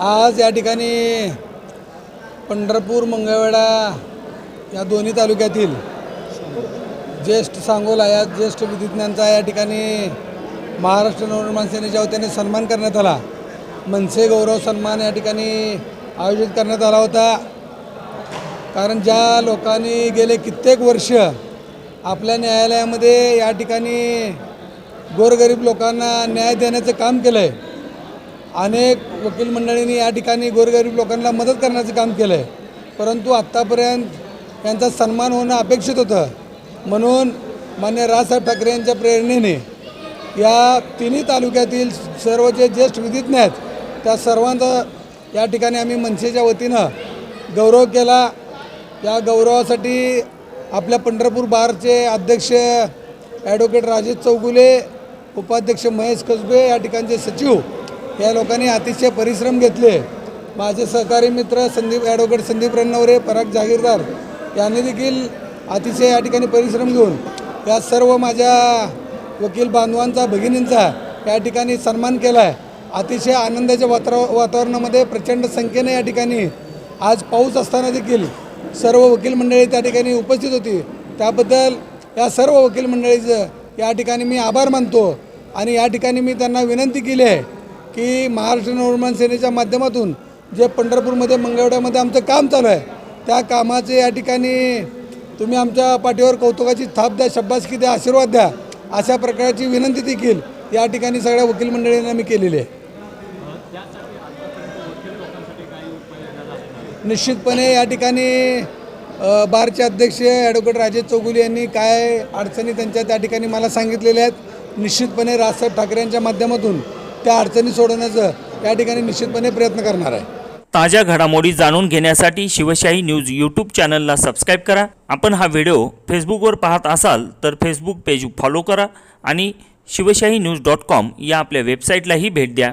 आज या ठिकाणी पंढरपूर मंगळवेढा या दोन्ही तालुक्यातील ज्येष्ठ सांगोला या ज्येष्ठ विधिज्ञांचा या ठिकाणी महाराष्ट्र नवनिर्माण सेनेच्या वतीने सन्मान करण्यात आला. मनसे गौरव सन्मान या ठिकाणी आयोजित करण्यात आला होता. कारण ज्या लोकांनी गेले कित्येक वर्ष आपल्या न्यायालयामध्ये या ठिकाणी गोरगरीब लोकांना न्याय देण्याचं काम केलं आहे अनेक वकील मंडळींनी या ठिकाणी गोरगरीब लोकांना मदत करण्याचं काम केलं आहे परंतु आत्तापर्यंत यांचा सन्मान होणं अपेक्षित होतं. म्हणून मान्य राजसाहेब ठाकरे यांच्या प्रेरणेने या तिन्ही तालुक्यातील सर्व जे ज्येष्ठ विधिज्ञ आहेत त्या सर्वांचा या ठिकाणी आम्ही मनसेच्या वतीनं गौरव केला. या गौरवासाठी आपल्या पंढरपूर बारचे अध्यक्ष ॲडव्होकेट राजेश चौगुले उपाध्यक्ष महेश कसबे या ठिकाणचे सचिव या लोकांनी अतिशय परिश्रम घेतले. माझे सहकारी मित्र संदीप ॲडव्होकेट संदीप रन्नवरे पराग जागीरदार यांनी देखील अतिशय या ठिकाणी परिश्रम घेऊन या सर्व माझ्या वकील बांधवांचा भगिनींचा या ठिकाणी सन्मान केला आहे अतिशय आनंदाच्या वाताव वातावरणामध्ये प्रचंड संख्येने या ठिकाणी आज पाऊस असताना देखील सर्व वकील मंडळी त्या ठिकाणी उपस्थित होती. त्याबद्दल या सर्व वकील मंडळीचं या ठिकाणी मी आभार मानतो आणि या ठिकाणी मी त्यांना विनंती केली आहे की महाराष्ट्र नवनिर्माण सेनेच्या माध्यमातून जे पंढरपूरमध्ये मंगळवेढ्यामध्ये आमचं काम चालू आहे त्या कामाचे या ठिकाणी तुम्ही आमच्या पाठीवर कौतुकाची थाप द्या शब्बासकी द्या आशीर्वाद द्या अशा प्रकारची विनंती देखील या ठिकाणी सगळ्या वकील मंडळींना मी केलेली आहे. निश्चितपणे या ठिकाणी बारचे अध्यक्ष ॲडव्होकेट राजेश चौगुले यांनी काय अडचणी त्यांच्या त्या ठिकाणी मला सांगितलेल्या आहेत निश्चितपणे राजसाहेब ठाकरे यांच्या माध्यमातून त्या अडचणी सोडवण्याचं या ठिकाणी निश्चितपणे प्रयत्न करणार आहे. ताज्या घडामोडी जाणून घेण्यासाठी शिवशाही न्यूज यूट्यूब चॅनलला सबस्क्राईब करा. आपण हा व्हिडिओ फेसबुकवर पाहत असाल तर फेसबुक पेज फॉलो करा आणि शिवशाही न्यूज डॉट कॉम या आपल्या वेबसाईटलाही भेट द्या.